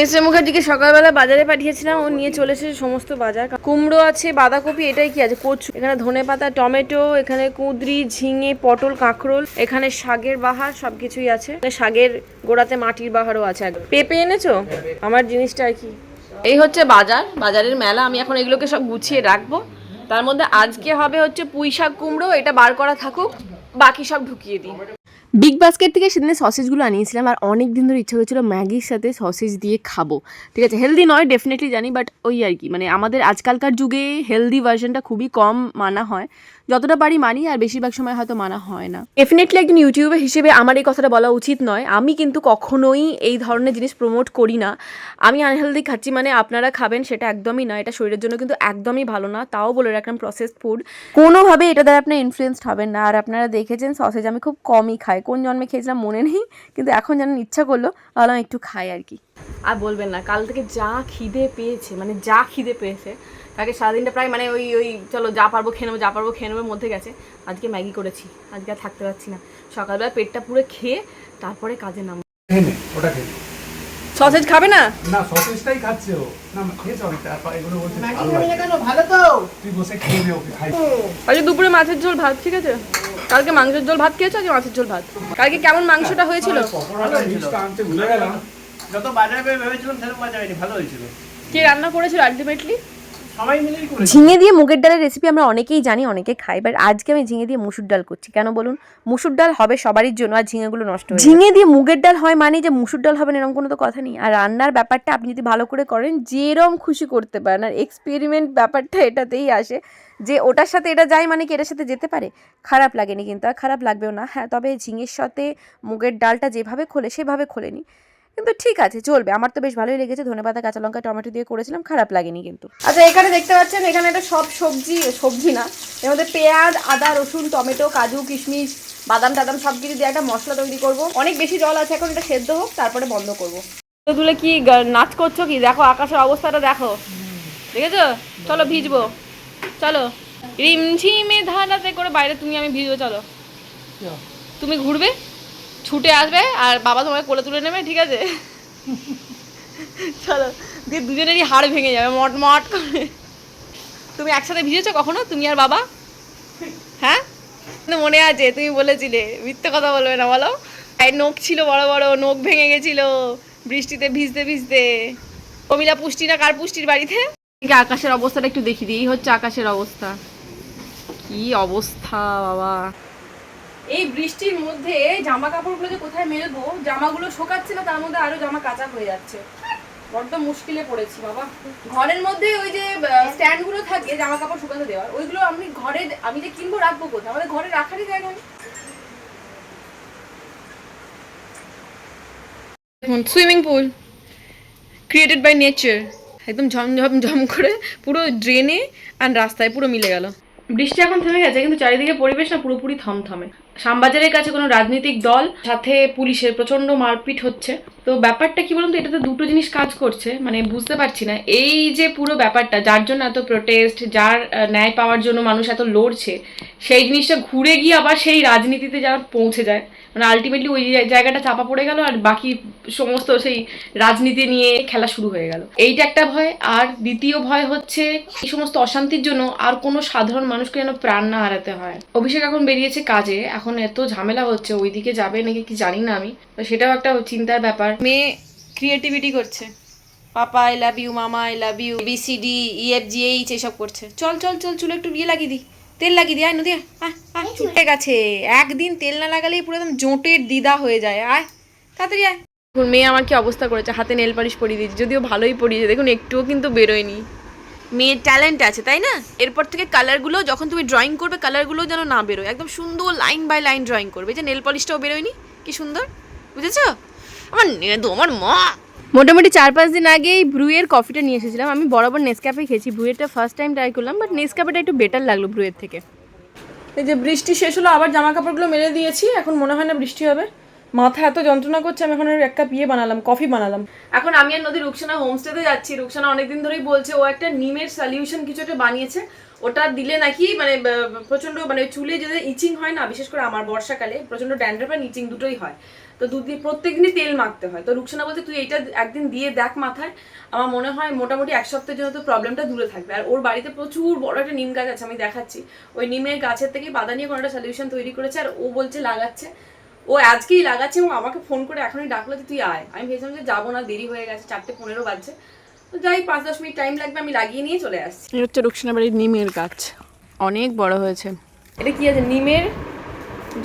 Mister মুখার্জিকে সকালবেলা বাজারে পাঠিয়েছিলাম, ও নিয়ে চলে এসেছে সমস্ত বাজার। কুমড়ো আছে, বাঁধাকপি, এটাই কি আছে? কচু, এখানে ধনে পাতা, টমেটো, এখানে কুঁদরি, ঝিঙে, পটল, কাঁকরোল, এখানে শাগের বাহার, সবকিছুই আছে। শাকের গোড়াতে মাটির বাহারও আছে। পেঁপে এনেছো? আমার জিনিসটা আর কি। এই হচ্ছে বাজার, বাজারের মেলা। আমি এখন এগুলোকে সব গুছিয়ে রাখব। তার মধ্যে আজকে হবে হচ্ছে পুঁই শাক কুমড়ো, এটা বার করা থাকুক, বাকি সব ঢুকিয়ে দিই। বিগ বাস্কেট থেকে সেদিনে সসেজগুলো আনিয়েছিলাম আর অনেক দিন ধরে ইচ্ছা হয়েছিল ম্যাগির সাথে সসেজ দিয়ে খাব। ঠিক আছে হেলদি নয় ডেফিনেটলি জানি বাট ওই আর কি। মানে আমাদের আজকালকার যুগে হেলদি ভার্সনটা খুবই কম মানা হয়। যতটা পারি মানি, আর বেশিরভাগ সময় হয়তো মানা হয় না। ডেফিনেটলি একজন ইউটিউবার হিসেবে আমার এই কথাটা বলা উচিত নয়। আমি কিন্তু কখনোই এই ধরনের জিনিস প্রমোট করি না। আমি আনহেলদি খাচ্ছি মানে আপনারা খাবেন, সেটা একদমই না এটা শরীরের জন্য কিন্তু একদমই ভালো না। তাও বলে রাখলাম প্রসেসড ফুড কোনোভাবে এটা দ্বারা আপনার ইনফ্লুয়েসড হবেন না। আর আপনারা দেখেছেন সসেজ আমি খুব কমই খাই। কোন জন্মে খেয়েছিলাম মনে নেই কিন্তু এখন জানেন ইচ্ছা করল ভাবলাম একটু খাই আর কি। আর বলবেন না কাল থেকে যা খিদে পেয়েছে মানে যা খিদে পেয়েছে তাকে সারাদিনটা প্রায় মানে ওই ওই চলো যা পারব খেয়ে নেব যা পারব খেয়ে নেব মধ্যে গেছে। আজকে ম্যাগি করেছি আজকে আর থাকতে পারছি না। সকালবেলা পেটটা পুরো খেয়ে তারপরে কাজে নাম ওটা সসেজ খাবে না? না সসেজটাই খাচ্ছে ও। না খেয়েছে অনেকটা আর এগুলো বলছে ভালো কেন? ভালো তো। তুই বসে খেয়ে নে ওকে খাই। আজকে দুপুরে মাছের ঝোল ভাত ঠিক আছে? কালকে মাংসের ঝোল ভাত খেয়েছো আজকে মাছের ঝোল ভাত? কালকে কেমন মাংসটা হয়েছিল? কি ভুলে গেলাম যত বাজারে ভেবেছিলাম সেরকম বাজারে ভালো হয়েছিল। কে রান্না করেছিল আলটিমেটলি ঝিঙে দিয়ে মুগের ডালের রেসিপি আমরা অনেকেই জানি অনেকে খাই বাট আজকে আমি ঝিঙে দিয়ে মুসুর ডাল করছি। কেন বলুন? মুসুর ডাল হবে সবারই জন্য আর ঝিঙেগুলো নষ্ট ঝিঙে দিয়ে মুগের ডাল হয় মানে যে মুসুর ডাল হবে না এরকম কোনো তো কথা নেই। আর রান্নার ব্যাপারটা আপনি যদি ভালো করে করেন যেরম খুশি করতে পারেন। আর এক্সপেরিমেন্ট ব্যাপারটা এটাতেই আসে যে ওটার সাথে এটা যায় মানে কি এটার সাথে যেতে পারে? খারাপ লাগেনি কিন্তু আর খারাপ লাগবেও না। হ্যাঁ তবে ঝিঙের সাথে মুগের ডালটা যেভাবে খোলে সেভাবে খোলেনি। কিন্তু ঠিক আছে চলবে। আমার তো বেশ ভালোই লেগেছে। ধনেপাতা কাঁচা লঙ্কা টমেটো দিয়ে করেছিলাম খারাপ লাগেনি কিন্তু। আচ্ছা এখানে দেখতে পাচ্ছেন এখানে একটা সব সবজি সবজি না এর মধ্যে পেঁয়াজ আদা রসুন টমেটো কাজু কিশমিশ বাদাম টাদাম সব কিছু দিয়ে একটা মশলা তৈরি করব। অনেক বেশি জল আছে এখন এটা সেদ্ধ হোক তারপরে বন্ধ করব। তুলে কি নাচ করছ কি? দেখো আকাশের অবস্থাটা দেখো। দেখেছ? চলো ভিজবো। চলো। রিমঝিমে ধারাতে করে বাইরে তুমি আমি ভিজবো চলো। তুমি ঘুরবে? ছুটে আসবে আর বাবা তোমাকে কোলে তুলে নেবে, ঠিক আছে? চলো, দিয়ে দুজনেরই হাড় ভেঙে যাবে, মট মট করে। তুমি একসাথে ভিজেছো কখনো? তুমি আর বাবা? হ্যাঁ? মনে আছে, তুমি বলেছিলে, মিথ্যে কথা বলবে না, বলো। এই নখ ছিল বড় বড়, নখ ভেঙে গেছিল, বৃষ্টিতে ভিজতে ভিজতে। কমিলা পুষ্টি না কার পুষ্টির বাড়িতে? আকাশের অবস্থাটা একটু দেখি দিই হচ্ছে আকাশের অবস্থা। কি অবস্থা, বাবা। এই বৃষ্টির মধ্যে জামা কাপড়গুলো যে কোথায় মেলবো জামাগুলো শোকাচ্ছে না তার মধ্যে আরও জামা কাঁচা হয়ে যাচ্ছে। বড্ড মুশকিলে পড়েছি বাবা। ঘরের মধ্যে ওই যে স্ট্যান্ডগুলো থাকে জামা কাপড় শুকাতে দেওয়ার ওইগুলো আমি ঘরে আমি যে কিনবো রাখব কোথায়? আমাদের ঘরে রাখারই জায়গা নেই। দেখুন swimming pool created by nature একদম ঝমঝম ঝম করে পুরো ড্রেনে আর রাস্তায় পুরো মিলে গেল। বৃষ্টি এখন থেমে গেছে কিন্তু চারিদিকে পরিবেশ না পুরোপুরি থমথমে। শ্যামবাজারের কাছে কোনো রাজনৈতিক দল, সাথে পুলিশের প্রচণ্ড মারপিট হচ্ছে। তো ব্যাপারটা কি বলুন তো? এটাতে দুটো জিনিস কাজ করছে মানে বুঝতে পারছি না। এই যে পুরো ব্যাপারটা, যার জন্য এত প্রোটেস্ট যার ন্যায় পাওয়ার জন্য মানুষ এত লড়ছে, সেই জিনিসটা ঘুরে গিয়ে আবার সেই রাজনীতিতে যারা পৌঁছে যায়। মানে আলটিমেটলি ওই জায়গাটা চাপা পড়ে গেল আর বাকি সমস্ত সেই রাজনীতি নিয়ে খেলা শুরু হয়ে গেল। এইটা একটা ভয়। আর দ্বিতীয় ভয় হচ্ছে এই সমস্ত অশান্তির জন্য আর কোনো সাধারণ মানুষকে যেন প্রাণ না হারাতে হয়। অভিষেক এখন বেরিয়েছে কাজে। এখন এত ঝামেলা হচ্ছে, ওইদিকে যাবে নাকি কি জানি না আমি। তো সেটাও একটা চিন্তার ব্যাপার। মেয়ে ক্রিয়েটিভিটি করছে। Papa I love you mama I love you B C D E F G H এসব করছে। চল চল চল, চুলে একটু বিয়ে লাগিয়ে দিই। তেল লাগিয়ে দিই আয় নদী আয়, আয় গেছে। একদিন তেল না লাগালেই পুরো একদম জোটের দিদা হয়ে যায়। আয় তাড়াতাড়ি আয়। দেখুন মেয়ে আমার কি অবস্থা করেছে হাতে নেল পালিশ পরিয়ে দিয়েছে যদিও ভালোই পরিয়েছে। দেখুন একটুও কিন্তু বেরোয়নি। মেয়ের ট্যালেন্ট আছে তাই না? এরপর থেকে কালারগুলো যখন তুমি ড্রয়িং করবে কালারগুলো যেন না বেরোয়। একদম সুন্দর লাইন বাই লাইন ড্রয়িং করবে। যে নেল পলিশটাও বেরোয়নি কি সুন্দর বুঝেছ? আমার নেদু আমার মা মোটামুটি চার পাঁচ দিন আগেই ব্রুয়ের কফিটা নিয়ে এসেছিলাম। আমি বরাবর নেসক্যাফে খেয়েছি। ব্রুয়েরটা ফার্স্ট টাইম ট্রাই করলাম বাট নেসক্যাফেটা একটু বেটার লাগল ব্রুয়ের থেকে। এই যে বৃষ্টি শেষ হলো আবার জামা কাপড়গুলো মেলে দিয়েছি। এখন মনে হয় না বৃষ্টি হবে। মাথা এত যন্ত্রণা করছে আমি এখন আর এক কাপ ইয়ে বানালাম কফি বানালাম। এখন আমি আর নদী রুকসানা হোমস্টেতে যাচ্ছি। রুকসানা অনেকদিন ধরেই বলছে ও একটা নিমের সলিউশন কিছু একটা বানিয়েছে। ওটা দিলে নাকি মানে প্রচণ্ড মানে চুলে যদি ইচিং হয় না বিশেষ করে আমার বর্ষাকালে। প্রচণ্ড ড্যান্ড্রফ আর ইচিং দুটোই হয়। তো দুধ দিয়ে প্রত্যেকদিনই তেল মাখতে হয়। তো রুকসানা বলছে তুই এটা একদিন দিয়ে দেখ মাথায়। আমার মনে হয় মোটামুটি এক সপ্তাহের জন্য তো প্রবলেমটা দূরে থাকবে। আর ওর বাড়িতে প্রচুর বড় একটা নিম গাছ আছে আমি দেখাচ্ছি। ওই নিমের গাছের থেকে বাদা নিয়ে কোনো একটা সলিউশন তৈরি করেছে আর ও বলছে লাগাচ্ছে। ও আজকেই লাগাচ্ছে এবং আমাকে ফোন করে এখনই ডাকলো যে তুই আয়। আমি ভেবেছিলাম যে যাব না দেরি হয়ে গেছে চারটে পনেরো বাজছে। তো যাই পাঁচ দশ মিনিট টাইম লাগবে আমি লাগিয়ে নিয়ে চলে আসছি। এটা হচ্ছে রুকসানা বাড়ির নিমের গাছ। অনেক বড় হয়েছে। এটা কি আছে? নিমের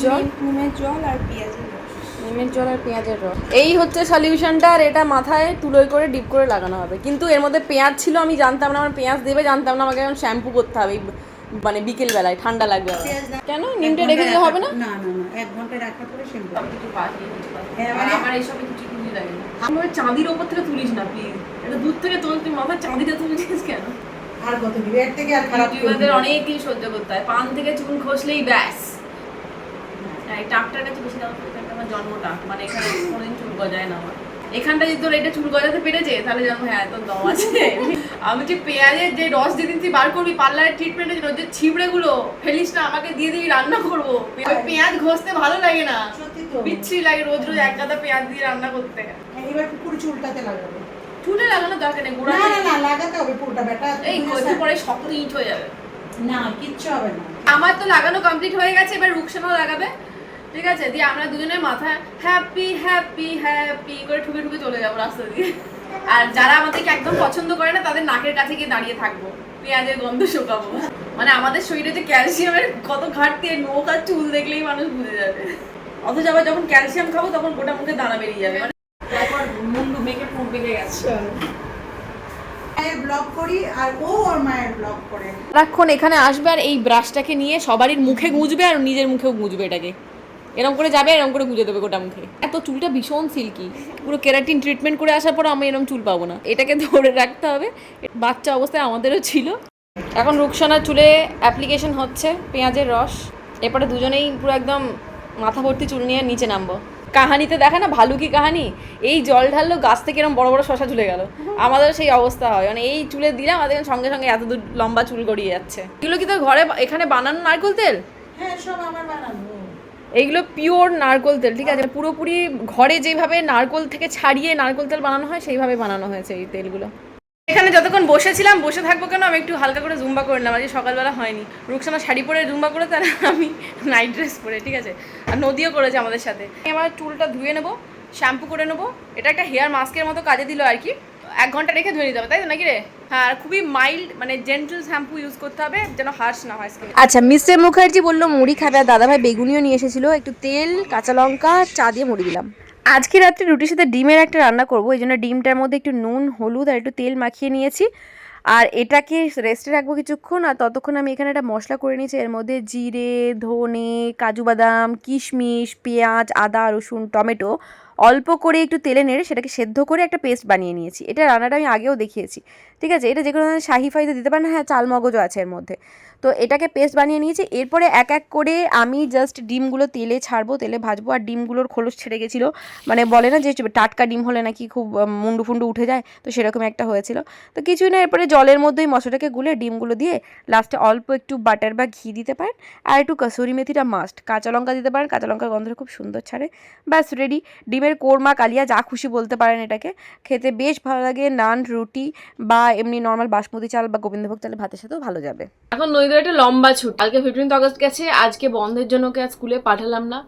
জল? নিমের জল আর পেঁয়াজের রস নিমের জল আর পেঁয়াজের রস। এই হচ্ছে সলিউশনটা আর এটা মাথায় তুলোয় করে ডিপ করে লাগানো হবে। কিন্তু এর মধ্যে পেঁয়াজ ছিল আমি জানতাম না আমার পেঁয়াজ দেবে জানতাম না আমাকে এখন শ্যাম্পু করতে হবে মানে বিকেল বেলায় ঠান্ডা লাগবে কেন? নিমটা রেখে দিলে হবে না? না না এক ঘণ্টা রাখার পরে শ্যাম্পু হ্যাঁ, মানে আমার এইসবে কিছু খুঁজি লাগে না। আমার চাঁদির ওপর থেকে তুলিস না প্লিজ এটা দূর থেকে তোল তুই মাথার চাঁদিটা তুলছিস কেন? আর কত দিবে? এর থেকে আর খারাপ ইউটিউবারদের অনেক দিন সহ্য করতে হয়। পান থেকে চুল খসলেই ব্যাস। টাকটার কাছে বেশি দাম এখানটা আমার জন্ম টাক মানে এখানে কোনোদিন চুল গজায় না আমার। এখানটা যদি তোর এটা চুল গজাতে পেরেছে তাহলে জানো হ্যাঁ তোর দম আছে। আমি যে পেঁয়াজের যে রস যেদিন তুই বার করবি পার্লারের ট্রিটমেন্টের জন্য যে ছিবড়ে গুলো ফেলিস না আমাকে দিয়ে রান্না করব। পেঁয়াজ ঘষতে ভালো লাগে না। বিচ্ছিরি লাগে রোজ রোজ এক গাদা পেঁয়াজ দিয়ে রান্না করতে। এবার পুরো চুলটাতে লাগাবো। চুলে লাগানো দরকার নেই গোড়া না না লাগাতে হবে পুরোটা বেটা এই পরে শক্ত ইট হয়ে যাবে। না কিচ্ছু হবে না। আমার তো লাগানো কমপ্লিট হয়ে গেছে এবার রুকসানাও লাগাবে। ঠিক আছে দিয়ে আমরা দুজনের মাথায় হ্যাপি হ্যাপি হ্যাপি করে ঠুকে ঠুকে চলে যাব রাস্তা দিয়ে। আর যারা আমাদেরকে একদম পছন্দ করে না তাদের নাকের কাছে গিয়ে দাঁড়িয়ে থাকব পেঁয়াজের গন্ধ শোকাবো। মানে আমাদের শরীরে যে ক্যালসিয়ামের কত ঘাটতি নোক আর চুল দেখলেই মানুষ বুঝে যাবে। অথচ আবার যখন ক্যালসিয়াম খাব তখন গোটা মুখে দানা বেরিয়ে যাবে। মানে তারপর মুন্ডু মেঘে ফুট বেঁকে গেছে। ব্লগ করি আর ও ওর মায়ের ব্লগ করে। সারাক্ষণ এখানে আসবে আর এই ব্রাশটাকে নিয়ে সবারই মুখে গুঁজবে আর নিজের মুখেও গুঁজবে এটাকে। এরকম করে যাবে এরকম করে গুঁজে দেবে গোটা মুখে। এত চুলটা ভীষণ সিল্কি পুরো কেরাটিন ট্রিটমেন্ট করে আসার পর আমি এরকম চুল পাবো না। এটাকে ধরে রাখতে হবে। বাচ্চা অবস্থায় আমাদেরও ছিল। এখন রুকসানার চুলে অ্যাপ্লিকেশন হচ্ছে, পেঁয়াজের রস। এরপরে দুজনেই পুরো একদম মাথা ভর্তি চুল নিয়ে নিচে নামবো। কাহানিতে দেখে না ভালুকি কাহানি? এই জল ঢাললো, গাছ থেকে এরকম বড় বড় শশা ঝুলে গেল। আমাদের সেই অবস্থা হয়। মানে এই চুলে দিলাম আমাদের সঙ্গে সঙ্গে এত দূর লম্বা চুল গড়িয়ে যাচ্ছে। এগুলো কি তোর ঘরে এখানে বানানো নারকেল তেল? হ্যাঁ সব আমার বানানো। এইগুলো পিওর নারকোল তেল ঠিক আছে? পুরোপুরি ঘরে যেভাবে নারকোল থেকে ছাড়িয়ে নারকোল তেল বানানো হয় সেইভাবে বানানো হয়েছে এই তেলগুলো। এখানে যতক্ষণ বসেছিলাম বসে থাকব কেন? আমি একটু হালকা করে জুম্বা করে নিলাম। আজকে সকালবেলা হয়নি। রুকসানা শাড়ি পরে জুম্বা করে তার আমি নাইট ড্রেস পরে ঠিক আছে? আর নদীও করেছে আমাদের সাথে। আমার চুলটা ধুয়ে নেব শ্যাম্পু করে নেব। এটা একটা হেয়ার মাস্কের মতো কাজে দিল আর কি। এক ঘণ্টা রেখে ধুয়ে নিতে হবে তাই তো নাকি রে? হ্যাঁ আর খুবই মাইল্ড মানে জেন্টল শ্যাম্পু ইউজ করতে হবে যেন হার্শ না হয় স্কিন আচ্ছা মিস্টার মুখার্জি বলল মুড়ি খাবে আর দাদাভাই বেগুনিও নিয়ে এসেছিল একটু তেল কাঁচা লঙ্কা চা দিয়ে মুড়ি দিলাম। আজকে রাত্রে রুটির সাথে ডিমের একটা রান্না করব এই জন্য ডিমটার মধ্যে একটু নুন হলুদ আর একটু তেল মাখিয়ে নিয়েছি। আর এটাকে রেস্টে রাখব কিছুক্ষণ আর ততক্ষণ আমি এখানে একটা মশলা করে নিয়েছি এর মধ্যে জিরে ধনে কাজু বাদাম কিশমিশ পেঁয়াজ আদা রসুন টমেটো অল্প করে একটু তেলে নেড়ে সেটাকে সেদ্ধ করে একটা পেস্ট বানিয়ে নিয়েছি। এটা রান্নাটা আমি আগেও দেখিয়েছি। ঠিক আছে? এটা যে কোনো শাহি ফাইতে দিতে পারেন হ্যাঁ চাল মগজও আছে এর মধ্যে। তো এটাকে পেস্ট বানিয়ে নিয়েছি। এরপরে এক এক করে আমি জাস্ট ডিমগুলো তেলে ছাড়বো, তেলে ভাজবো, আর ডিমগুলোর খোলস ছেড়ে গেছিল। মানে বলে না যে টাটকা ডিম হলে নাকি খুব মুন্ডু ফুন্ডু উঠে যায়, তো সেরকম একটা হয়েছিল। তো কিছুই না, এরপরে জলের মধ্যেই মশলাটাকে গুলে ডিমগুলো দিয়ে লাস্টে অল্প একটু বাটার বা ঘি দিতে পারেন, আর একটু কসুরি মেথিটা মাস্ট কাঁচা লঙ্কা দিতে পারেন, কাঁচা লঙ্কার গন্ধটা খুব সুন্দর ছাড়ে। ব্যাস রেডি ডিমের কোরমা, কালিয়া, যা খুশি বলতে পারেন এটাকে। খেতে বেশ ভালো লাগে, নান, রুটি বা এমনি নর্মাল বাসমতি চাল বা গোবিন্দভোগ চালের ভাতের সাথেও ভালো যাবে। এখন নইদের একটা লম্বা ছুটি। কালকে ফিফটিন্থ আগস্ট গেছে, আজকে বন্ধের জন্য ওকে স্কুলে পাঠালাম না।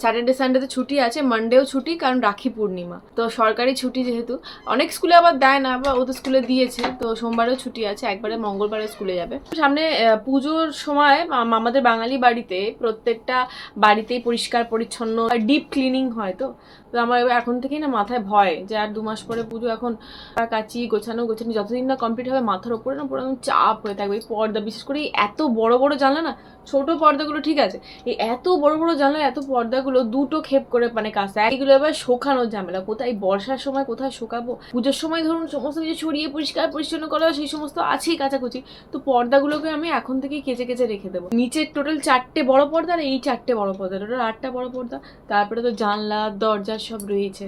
স্যাটারডে সানডেতে ছুটি আছে মানডেও ছুটি, কারণ রাখি পূর্ণিমা। তো সরকারি ছুটি যেহেতু, অনেক স্কুলে আবার দেয় না বা ওদের স্কুলে দিয়েছে, তো সোমবারেও ছুটি আছে, একবারে মঙ্গলবারে স্কুলে যাবে। সামনে পুজোর সময় আমাদের বাঙালি বাড়িতে প্রত্যেকটা বাড়িতেই পরিষ্কার, পরিচ্ছন্ন ডিপ ক্লিনিং হয় তো। তো আমার এখন থেকেই না মাথায় ভয় যে আর দু মাস পরে পুজো এখন কাচি, গোছানো গোছানো যতদিন না কমপ্লিট হবে, মাথার ওপরে না পুরো চাপ হয়ে থাকবে। এই পর্দা, বিশেষ করে এত বড় বড় জানলা না ছোট পর্দাগুলো, ঠিক আছে? এই এত বড় বড় জানলা এত পর্দাগুলো দুটো খেপ করে মানে কাছে। এইগুলো এবার শোকানোর ঝামেলা। কোথায় বর্ষার সময়, কোথায় শোকাবো? পুজোর সময় ধরুন সমস্ত কিছু ছড়িয়ে পরিষ্কার পরিচ্ছন্ন করা, সেই সমস্ত আছেই কাচাকুচি। তো পর্দাগুলোকে আমি এখন থেকেই কেচে কেচে রেখে দেবো। নিচের টোটাল চারটে বড় পর্দা আর এই চারটে বড় পর্দা। টোটাল আটটা বড় পর্দা। তারপরে তো জানলা, দরজা সব রয়েছে।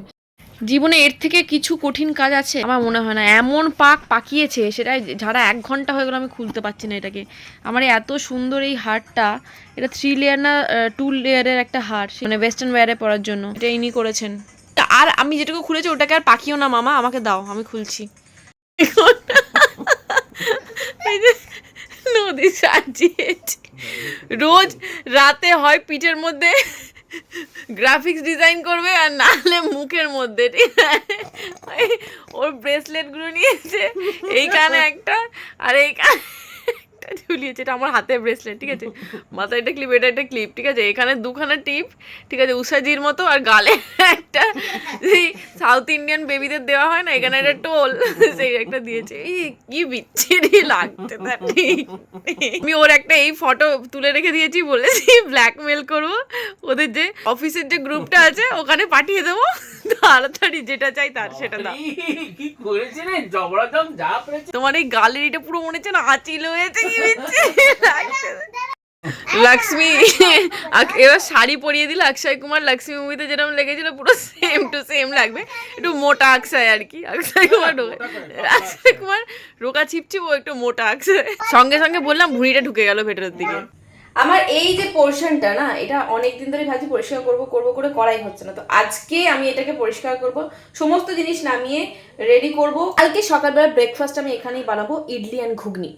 জীবনে এর থেকে কিছু কঠিন কাজ আছে আমার মনে হয় না। এমন পাক পাকিয়েছে সেটা যারা এক ঘণ্টা হয়ে গেলো আমি খুলতে পারছি না এটাকে। আমার এত সুন্দর এই হারটা এটা থ্রি লেয়ার না টু লেয়ারের একটা হার মানে ওয়েস্টার্ন ওয়্যারে পরার জন্য। এটা ইনি করেছেন। আর আমি যেটুকু খুলেছি ওটাকে আর পাকিও না মামা আমাকে দাও আমি খুলছি। নদী সাজিয়েছে। রোজ রাতে হয় পিঠের মধ্যে। গ্রাফিক্স ডিজাইন করবে আর না হলে মুখের মধ্যে ঠিক আছে? ওর ব্রেসলেটগুলো নিয়েছে এইখানে একটা আর এইখানে ঝুলিয়েছে এটা আমার হাতে ব্রেসলেট ঠিক আছে? মাথায় একটা ক্লিপ এটা একটা ক্লিপ ঠিক আছে? এখানে দুখানা টিপ ঠিক আছে? উষাজির মতো আর গালে একটা সাউথ ইন্ডিয়ান বেবিদের দেওয়া হয় না? এখানে একটা টোল সেই একটা দিয়েছে। এই কি বিচ্ছিরি ঠিক। আমি ওর একটা এই ফটো তুলে রেখে দিয়েছি বলেছি ব্ল্যাকমেল করব। ওদের যে অফিসের যে গ্রুপটা আছে ওখানে পাঠিয়ে দেবো। তাড়াতাড়ি যেটা চাই তার সেটা দাও। কি করেছে রে যা পেরেছে তোমার এই গালের এটা পুরো মনে হচ্ছে না আঁচিল হয়েছে কি লক্ষ্মী এবার শাড়ি পরিয়ে দিলে অক্ষয় কুমার। লক্ষ্মী মুভিতে যেরকম লেগেছিল পুরো সেম টু সেম লাগবে। একটু মোটা অক্ষয় আর কি। অক্ষয় কুমার অক্ষয় কুমার রোকা ছিপছিপ ও একটু মোটা অক্ষয়। সঙ্গে সঙ্গে বললাম ভুঁড়িটা ঢুকে গেল ভেতরের দিকে। আমার এই যে পোর্শনটা না এটা অনেক দিন ধরে ভাবছি পরিষ্কার করব করব করে করাই হচ্ছে না। তো আজকে আমি এটাকে পরিষ্কার করব সমস্ত জিনিস নামিয়ে রেডি করব। কালকে সকালবেলা ব্রেকফাস্ট আমি এখানেই বানাবো ইডলি অ্যান্ড ঘুগনি।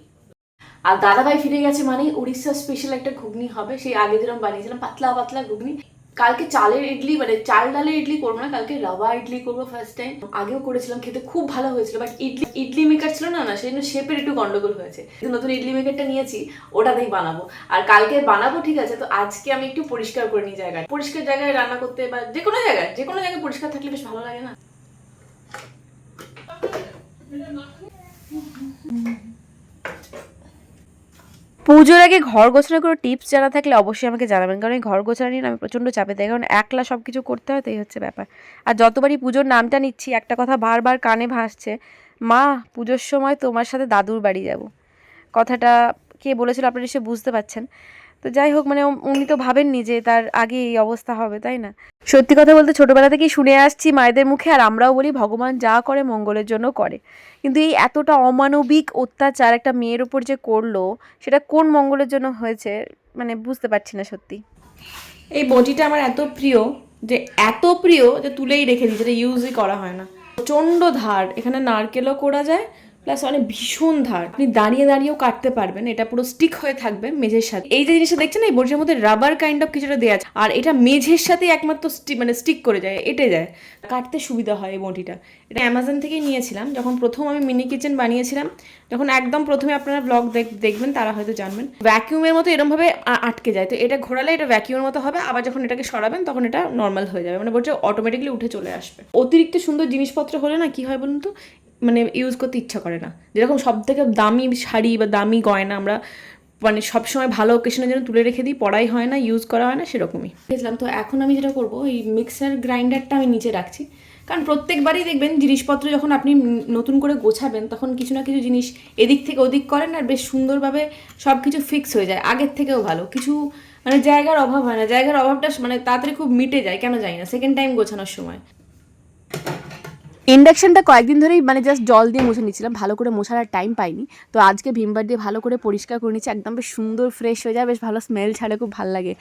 আর দাদাভাই ফিরে গেছে মানে উড়িষ্যা স্পেশাল একটা ঘুগনি হবে, সেই আগে যেরকম বানিয়েছিলাম পাতলা পাতলা ঘুগনি। কালকে চালের ইডলি মানে চাল ডালের ইডলি করব না, কালকে রাবা ইডলি করব ফার্স্ট টাইম আগেও করেছিলাম, খেতে খুব ভালো হয়েছিল বাট ইডলি ইডলি মেকার ছিল না না সেই জন্য শেপের একটু গন্ডগোল হয়েছে। নতুন ইডলি মেকারটা নিয়েছি, ওটা ওটাতেই বানাবো। আর কালকে বানাবো, ঠিক আছে, তো আজকে আমি একটু পরিষ্কার করে নিই জায়গায় পরিষ্কার জায়গায় রান্না করতে বা যে কোনো জায়গায়, যে কোনো জায়গায় পরিষ্কার থাকলে বেশ ভালো লাগে না। পুজোর আগে ঘর গোছানোর কোনো টিপস জানা থাকলে অবশ্যই আমাকে জানাবেন। কারণ এই ঘর গোছানো নিয়ে আমি প্রচণ্ড চাপে থাকি। কারণ একলা সব কিছু করতে হয় তো এই হচ্ছে ব্যাপার। আর যতবারই পুজোর নামটা নিচ্ছি, একটা কথা বারবার কানে ভাসছে, মা, পুজোর সময় তোমার সাথে দাদুর বাড়ি যাব। কথাটা কে বলেছিল আপনারা নিশ্চয়ই বুঝতে পারছেন। তো যাই হোক মানে উনি তো ভাবেননি যে তার আগে এই অবস্থা হবে, তাই না? সত্যি কথা বলতে ছোটবেলা থেকেই শুনে আসছি মায়েদের মুখে, আর আমরাও বলি ভগবান যা করে মঙ্গলের জন্য করে। কিন্তু এই এতটা অমানবিক অত্যাচার একটা মেয়ের ওপর যে করল, সেটা কোন মঙ্গলের জন্য হয়েছে মানে বুঝতে পারছি না সত্যি। এই বটিটা আমার এত প্রিয়, যে এত প্রিয় যে তুলেই রেখে দিই, যেটা ইউজই করা হয় না। প্রচণ্ড ধার, এখানে নারকেলও করা যায় প্লাস অনেক ভীষণ ধার। আপনি দাঁড়িয়ে দাঁড়িয়েও কাটতে পারবেন। এটা পুরো স্টিক হয়ে থাকবে মেঝের সাথে। এই যে জিনিসটা দেখছেন, এই বটির মধ্যে রাবার কাইন্ড অফ কিছুটা দেওয়া আছে। আর এটা মেঝের সাথে একমাত্র স্টি মানে স্টিক করে যায়, এটে যায়। কাটতে সুবিধা হয় এই বটিটা। এটা অ্যামাজন থেকেই নিয়েছিলাম। যখন প্রথম আমি মিনি কিচেন বানিয়েছিলাম, যখন একদম প্রথমে আপনারা ব্লগ দেখবেন, তারা হয়তো জানবেন। ভ্যাকিউমের মতো এরমভাবে আটকে যায়। তো এটা ঘোরালে এটা ভ্যাকিউমের মতো হবে। আবার যখন এটাকে সরাবেন, তখন এটা নর্মাল হয়ে যাবে। মানে বলছে অটোমেটিকলি উঠে চলে আসবে। অতিরিক্ত সুন্দর জিনিসপত্র হলে না কি হয় বলুন তো? মানে ইউজ করতে ইচ্ছা করে না। যেরকম সব থেকে দামি শাড়ি বা দামি গয়না আমরা মানে সবসময় ভালো ওকেশনের জন্য তুলে রেখে দিই, পড়াই হয় না ইউজ করা হয় না, সেরকমই। বুঝলাম, তো এখন আমি যেটা করব, এই মিক্সার গ্রাইন্ডারটা আমি নিচে রাখছি। কারণ প্রত্যেকবারই দেখবেন জিনিসপত্র যখন আপনি নতুন করে গোছাবেন, তখন কিছু না কিছু জিনিস এদিক থেকে ওদিক করেন আর বেশ সুন্দরভাবে সব কিছু ফিক্স হয়ে যায়। আগের থেকেও ভালো। কিছু মানে জায়গার অভাব হয় না। জায়গার অভাবটা মানে তাড়াতাড়ি খুব মিটে যায়, কেন যায় না। সেকেন্ড টাইম গোছানোর সময়। ইন্ডাকশনটা কয়েকদিন ধরেই মানে জাস্ট জল দিয়ে মুছে নিচ্ছিলাম, ভালো করে মোছার আর টাইম পাইনি। তো আজকে ভিমবার দিয়ে ভালো করে পরিষ্কার করে নিচ্ছি, একদম বেশ সুন্দর ফ্রেশ হয়ে যায়, বেশ ভালো স্মেল ছাড়ে খুব ভালো লাগে।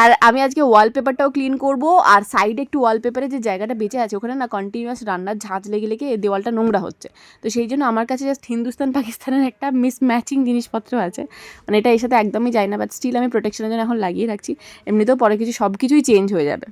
আর আমি আজকে ওয়ালপেপারটাও ক্লিন করব, আর সাইডে একটু ওয়ালপেপারে যে জায়গাটা বেঁচে আছে, ওখানে না কন্টিনিউয়াস রান্নার ঝাঁঝ লেগে লেগে দেওয়ালটা নোংরা হচ্ছে। তো সেই জন্য আমার কাছে জাস্ট হিন্দুস্তান, পাকিস্তানের একটা মিস ম্যাচিং জিনিসপত্র আছে। মানে এটা এর সাথে একদমই যায় না বাট স্টিল আমি প্রোটেকশনের জন্য এখন লাগিয়ে রাখছি। এমনিতেও পরে কিছু সব কিছুই চেঞ্জ হয়ে যাবে।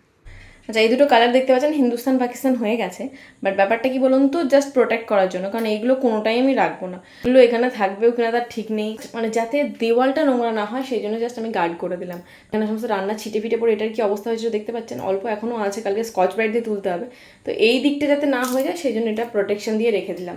আচ্ছা এই দুটো কালার দেখতে পাচ্ছেন, হিন্দুস্তান, পাকিস্তান হয়ে গেছে। বাট ব্যাপারটা কি বলুন তো জাস্ট প্রোটেক্ট করার জন্য, কারণ এইগুলো কোনোটাই আমি রাখব না। এগুলো এখানে থাকবে ওখানে তার ঠিক নেই। মানে যাতে দেওয়ালটা নোংরা না হয়, সেই জন্য জাস্ট আমি গার্ড করে দিলাম। এখানে সমস্ত রান্না ছিটে ফিটে পড়ে, এটার কি অবস্থা হয়েছিল দেখতে পাচ্ছেন? অল্প এখনও আছে, কালকে স্কচ ব্রাইট দিয়ে তুলতে হবে। তো এই দিকটা যাতে না হয়ে যায়, সেই জন্য এটা প্রোটেকশন দিয়ে রেখে দিলাম।